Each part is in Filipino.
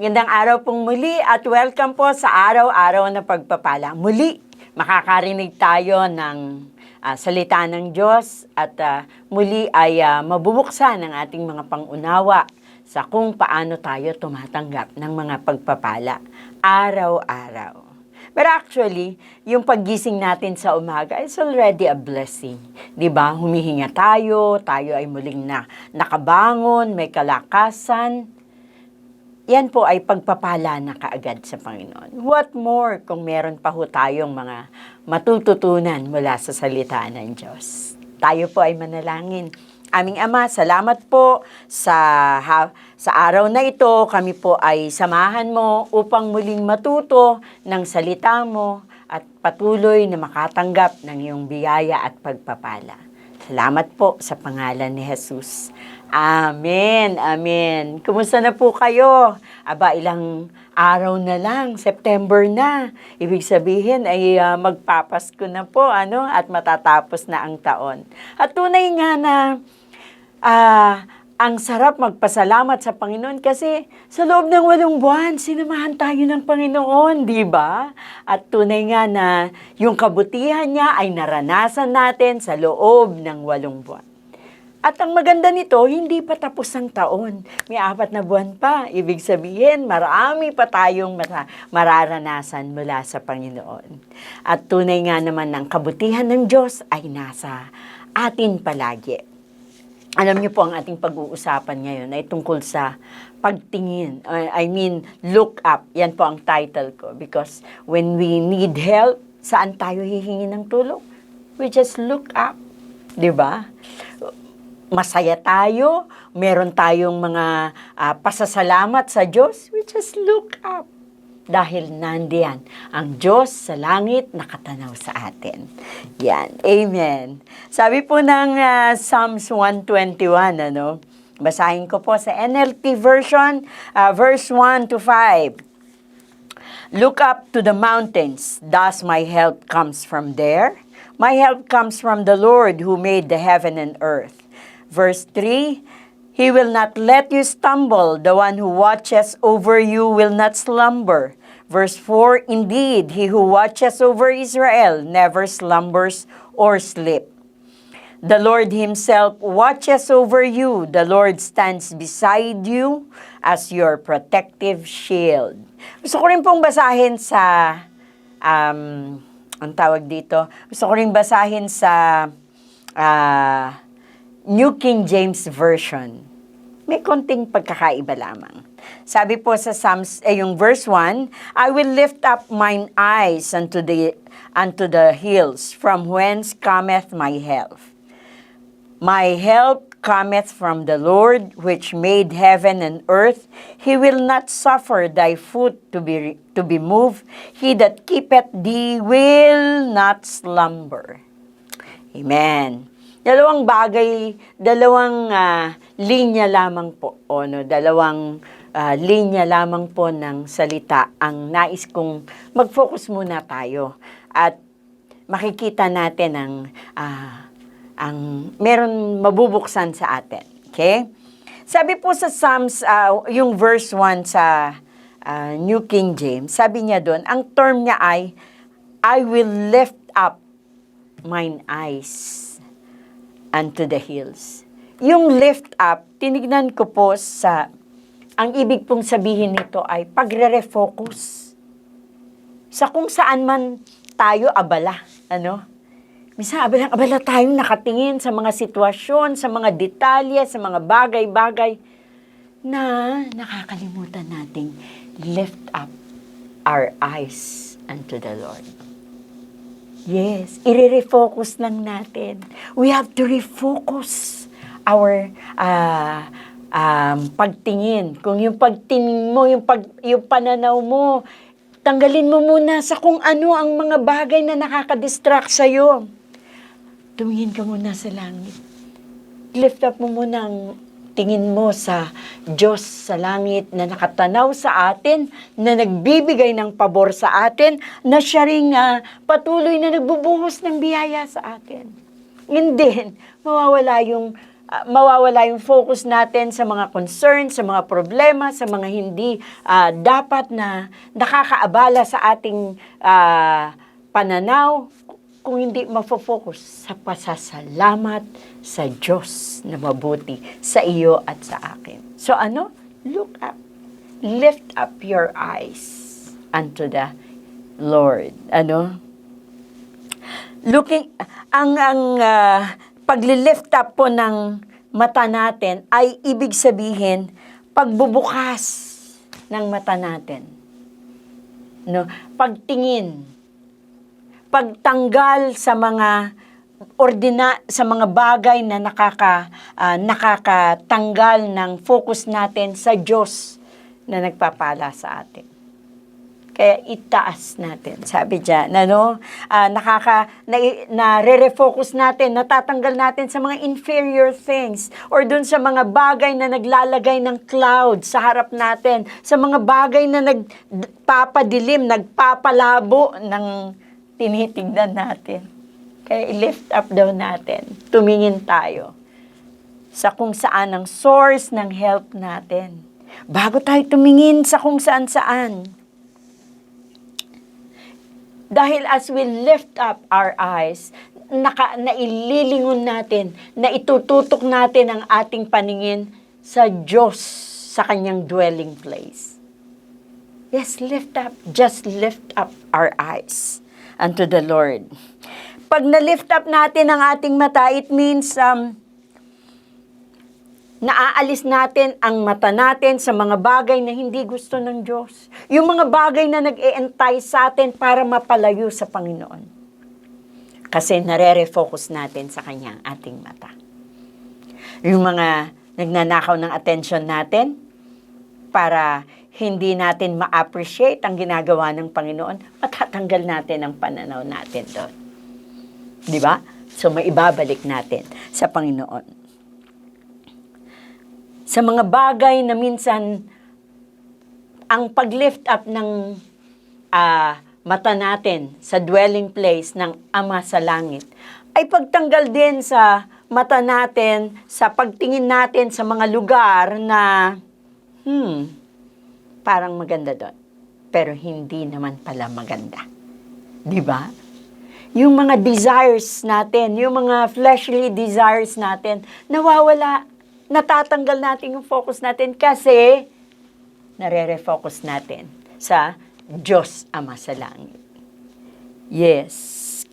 Magandang araw pong muli at welcome po sa araw-araw na pagpapala. Muli, makakarinig tayo ng ah, salita ng Diyos at ah, muli ay ah, mabubuksan ang ating mga pangunawa sa kung paano tayo tumatanggap ng mga pagpapala araw-araw. Pero actually, yung paggising natin sa umaga is already a blessing. 'Di ba? Humihinga tayo, tayo ay muling na nakabangon, may kalakasan. Yan po ay pagpapala na kaagad sa Panginoon. What more kung meron pa ho tayong mga matututunan mula sa salita ng Diyos. Tayo po ay manalangin. Aming Ama, salamat po sa, ha- sa araw na ito. Kami po ay samahan mo upang muling matuto ng salita mo at patuloy na makatanggap ng iyong biyaya at pagpapala. Salamat po sa pangalan ni Jesus. Amen, amen. Kumusta na po kayo? Aba, ilang araw na lang, September na. Ibig sabihin ay ah, magpapasko na po, ano, at matatapos na ang taon. At tunay nga na ah, ang sarap magpasalamat sa Panginoon kasi sa loob ng walong buwan, sinamahan tayo ng Panginoon, di ba? At tunay nga na yung kabutihan niya ay naranasan natin sa loob ng walong buwan. At ang maganda nito, hindi pa tapos ang taon. May apat na buwan pa. Ibig sabihin, marami pa tayong mara- mararanasan mula sa Panginoon. At tunay nga naman ng kabutihan ng Diyos ay nasa atin palagi. Alam niyo po ang ating pag-uusapan ngayon ay tungkol sa pagtingin. Uh, I mean, look up. Yan po ang title ko. Because when we need help, saan tayo hihingi ng tulong? We just look up. 'Di ba? Masaya tayo, meron tayong mga ah, pasasalamat sa Diyos, we just look up. Dahil nandiyan ang Diyos sa langit nakatanaw sa atin. Yan. Amen. Sabi po ng ah, Psalms 121, ano, basahin ko po sa NLT version, ah, verse 1 to 5. Look up to the mountains, thus my help comes from there. My help comes from the Lord who made the heaven and earth. Verse 3 He will not let you stumble, the one who watches over you will not slumber. Verse 4 Indeed, he who watches over Israel never slumbers or sleep. The Lord Himself watches over you. The Lord stands beside you as your protective shield. Gusto ko rin pong basahin sa, um, ang tawag dito, gusto ko rin basahin sa ah, New King James Version. May konting pagkakaiba lamang. Sabi po sa Psalms, eh, yung verse 1, I will lift up mine eyes unto the, unto the hills, from whence cometh my help. My help cometh from the Lord, which made heaven and earth. He will not suffer thy foot to be, to be moved. He that keepeth thee will not slumber. Amen. Dalawang bagay, dalawang ah, linya lamang po, o no, dalawang ah, linya lamang po ng salita ang nais kong mag-focus muna tayo at makikita natin ang ah, ang meron mabubuksan sa atin. Okay? Sabi po sa Psalms, ah, yung verse 1 sa ah, New King James, sabi niya doon, ang term niya ay, I will lift up mine eyes unto the hills. Yung lift up, tinignan ko po sa, ang ibig pong sabihin nito ay pagre-refocus. Sa kung saan man tayo abala, ano? Minsan abala, abala tayong nakatingin sa mga sitwasyon, sa mga detalye, sa mga bagay-bagay na nakakalimutan nating lift up our eyes unto the Lord. Yes, i-refocus lang natin. We have to refocus our ah, um, pagtingin. Kung yung pagtingin mo, yung, pag, yung pananaw mo, tanggalin mo muna sa kung ano ang mga bagay na nakaka-distract sa'yo. Tumingin ka muna sa langit. Lift up mo muna ang tingin mo sa Diyos sa langit na nakatanaw sa atin, na nagbibigay ng pabor sa atin, na siya rin ah, patuloy na nagbubuhos ng biyaya sa atin. Then, mawawala yung ah, mawawala yung focus natin sa mga concerns, sa mga problema, sa mga hindi ah, dapat na nakakaabala sa ating ah, pananaw kung hindi mafo-focus sa pasasalamat sa Diyos na mabuti sa iyo at sa akin. So ano? Look up. Lift up your eyes unto the Lord. Ano? Looking, ang, ang ah, pagli-lift up po ng mata natin ay ibig sabihin pagbubukas ng mata natin. No? Pagtingin, pagtanggal sa mga ordina sa mga bagay na nakaka ah, nakakatanggal ng focus natin sa Diyos na nagpapala sa atin. Kaya itaas natin. Sabi diyan, ano, ah, nakaka na, na re-refocus natin, natatanggal natin sa mga inferior things or dun sa mga bagay na naglalagay ng cloud sa harap natin, sa mga bagay na nagpapadilim, nagpapalabo ng tinitignan natin. Kaya i-lift up daw natin. Tumingin tayo sa kung saan ang source ng help natin. Bago tayo tumingin sa kung saan-saan. Dahil as we lift up our eyes, naka, naililingon natin, na itututok natin ang ating paningin sa Diyos, sa kanyang dwelling place. Yes, lift up. Just lift up our eyes unto the Lord. Pag na-lift up natin ang ating mata, it means um, naaalis natin ang mata natin sa mga bagay na hindi gusto ng Diyos. Yung mga bagay na nag-e-entice sa atin para mapalayo sa Panginoon. Kasi nare-refocus natin sa Kanya ang ating mata. Yung mga nagnanakaw ng attention natin para hindi natin ma-appreciate ang ginagawa ng Panginoon, matatanggal natin ang pananaw natin doon. Di ba? So, maibabalik natin sa Panginoon. Sa mga bagay na minsan, ang pag-lift up ng ah, mata natin sa dwelling place ng Ama sa Langit, ay pagtanggal din sa mata natin, sa pagtingin natin sa mga lugar na, hmm, parang maganda doon. Pero hindi naman pala maganda. Di ba? yung mga desires natin, yung mga fleshly desires natin, nawawala. Natatanggal natin yung focus natin kasi nare-refocus natin sa Diyos Ama sa Langit. Yes,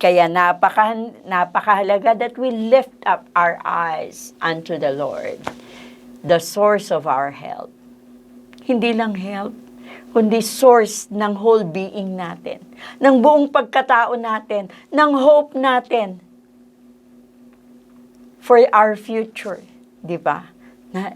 kaya napaka, napakahalaga that we lift up our eyes unto the Lord, the source of our help. Hindi lang help, kundi source ng whole being natin, ng buong pagkatao natin, ng hope natin for our future, di ba? Na,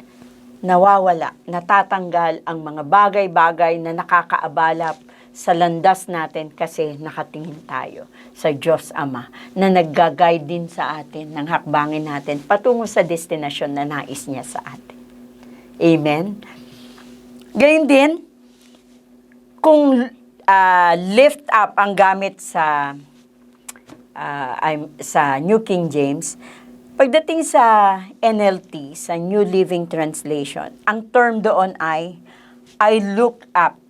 nawawala, natatanggal ang mga bagay-bagay na nakakaabala sa landas natin kasi nakatingin tayo sa Diyos Ama na nagga-guide din sa atin ng hakbangin natin patungo sa destinasyon na nais niya sa atin. Amen? Gayun din, kung ah, lift up ang gamit sa ah, I'm- sa New King James, pagdating sa NLT, sa New Living Translation, ang term doon ay I look up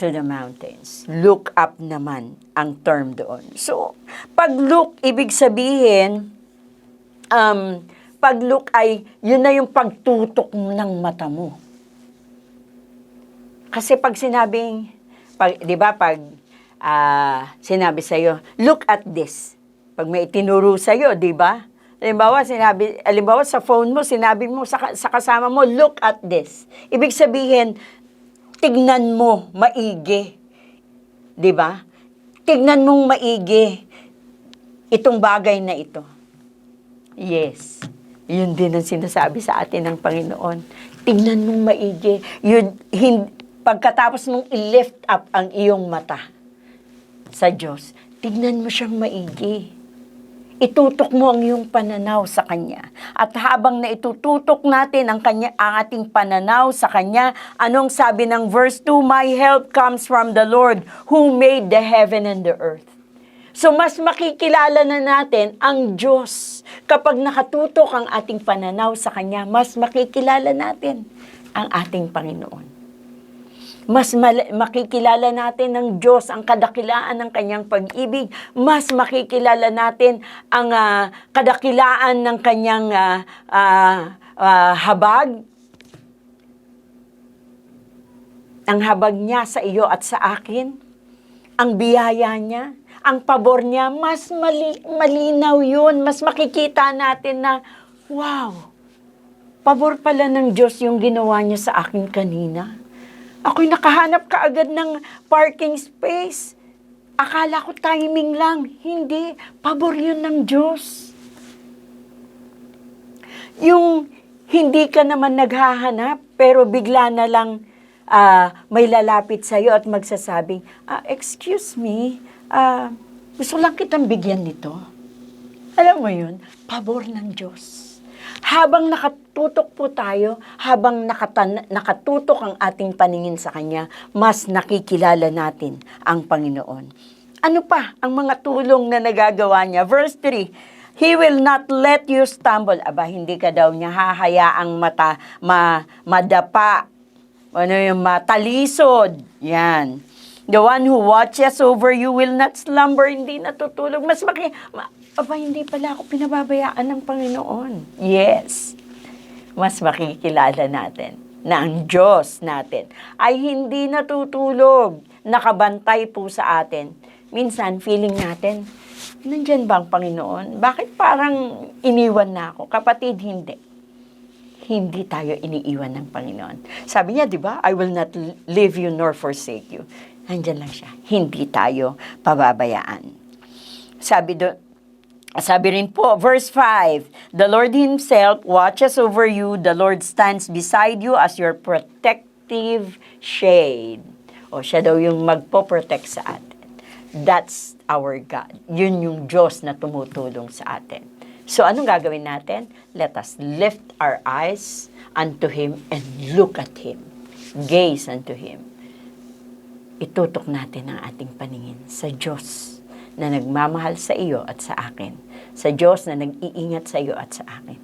to the mountains. Look up naman ang term doon. So, pag look, ibig sabihin, um, pag look ay, yun na yung pagtutok ng mata mo. Kasi pag sinabing, pag, di ba, pag ah, sinabi sa'yo, look at this. Pag may itinuro sa'yo, di ba? Halimbawa, sinabi, halimbawa sa phone mo, sinabi mo sa, sa kasama mo, look at this. Ibig sabihin, tignan mo maigi. Di ba? Tignan mong maigi itong bagay na ito. Yes. Yun din ang sinasabi sa atin ng Panginoon. Tingnan mong maigi. Yun, hin, pagkatapos mong i-lift up ang iyong mata sa Diyos, tignan mo siyang maigi. Itutok mo ang iyong pananaw sa Kanya. At habang na itututok natin ang, kanya, ang ating pananaw sa Kanya, anong sabi ng verse 2? My help comes from the Lord who made the heaven and the earth. So mas makikilala na natin ang Diyos. Kapag nakatutok ang ating pananaw sa Kanya, mas makikilala natin ang ating Panginoon. Mas makikilala natin ng Diyos ang kadakilaan ng Kanyang pag-ibig. Mas makikilala natin ang ah, kadakilaan ng Kanyang ah, ah, ah, habag. Ang habag niya sa iyo at sa akin. Ang biyaya niya. Ang pabor niya. Mas mali- malinaw yun. Mas makikita natin na, wow, pabor pala ng Diyos yung ginawa niya sa akin kanina. Ako'y nakahanap kaagad ng parking space. Akala ko timing lang. Hindi. Pabor yun ng Diyos. Yung hindi ka naman naghahanap, pero bigla na lang ah, may lalapit sa'yo at magsasabing, ah, excuse me, ah, gusto lang kitang bigyan nito. Alam mo yun, pabor ng Diyos. Habang nakatutok po tayo, habang nakatan- nakatutok ang ating paningin sa Kanya, mas nakikilala natin ang Panginoon. Ano pa ang mga tulong na nagagawa niya? Verse 3, He will not let you stumble. Aba, hindi ka daw niya hahayaang mata, ma, madapa. Ano yung matalisod. Yan. The one who watches over you will not slumber, hindi natutulog. Mas maki... Ma, aba, hindi pala ako pinababayaan ng Panginoon. Yes. Mas makikilala natin na ang Diyos natin ay hindi natutulog, nakabantay po sa atin. Minsan, feeling natin, nandyan ba ang Panginoon? Bakit parang iniwan na ako? Kapatid, hindi hindi tayo iniiwan ng Panginoon. Sabi niya, di ba? I will not leave you nor forsake you. Nandyan lang siya. Hindi tayo pababayaan. Sabi do, sabi rin po, verse 5, The Lord Himself watches over you, the Lord stands beside you as your protective shade. O siya daw yung magpo-protect sa atin. That's our God. Yun yung Diyos na tumutulong sa atin. So anong gagawin natin? Let us lift our eyes unto Him and look at Him. Gaze unto Him. Itutok natin ang ating paningin sa Diyos na nagmamahal sa iyo at sa akin. Sa Diyos na nag-iingat sa iyo at sa akin.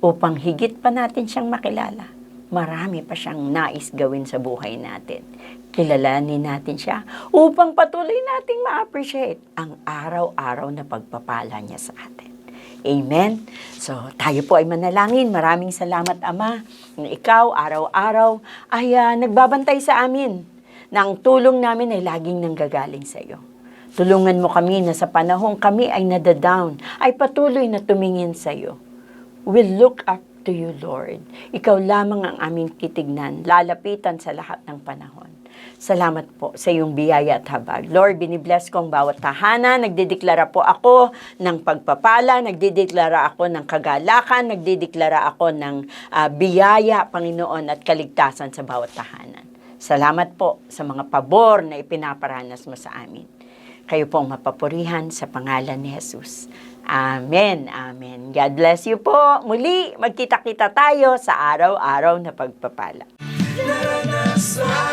Upang higit pa natin siyang makilala, marami pa siyang nais gawin sa buhay natin. Kilalanin natin siya upang patuloy nating ma-appreciate ang araw-araw na pagpapala niya sa atin. Amen. So, tayo po ay manalangin. Maraming salamat, Ama, na ikaw, araw-araw, ay ah, nagbabantay sa amin na ang tulong namin ay laging nanggagaling sa iyo. Tulungan mo kami na sa panahong kami ay nadadown, ay patuloy na tumingin sa iyo. We look up to you, Lord. Ikaw lamang ang aming titignan, lalapitan sa lahat ng panahon. Salamat po sa iyong biyaya at habag. Lord, binibless ko ang bawat tahanan. Nagdideklara po ako ng pagpapala, nagdideklara ako ng kagalakan, nagdideklara ako ng ah, biyaya, Panginoon, at kaligtasan sa bawat tahanan. Salamat po sa mga pabor na ipinaparanas mo sa amin. Kayo po ang mapapurihan sa pangalan ni Jesus. Amen, amen. God bless you po. Muli, magkita-kita tayo sa araw-araw na pagpapala. Naranasan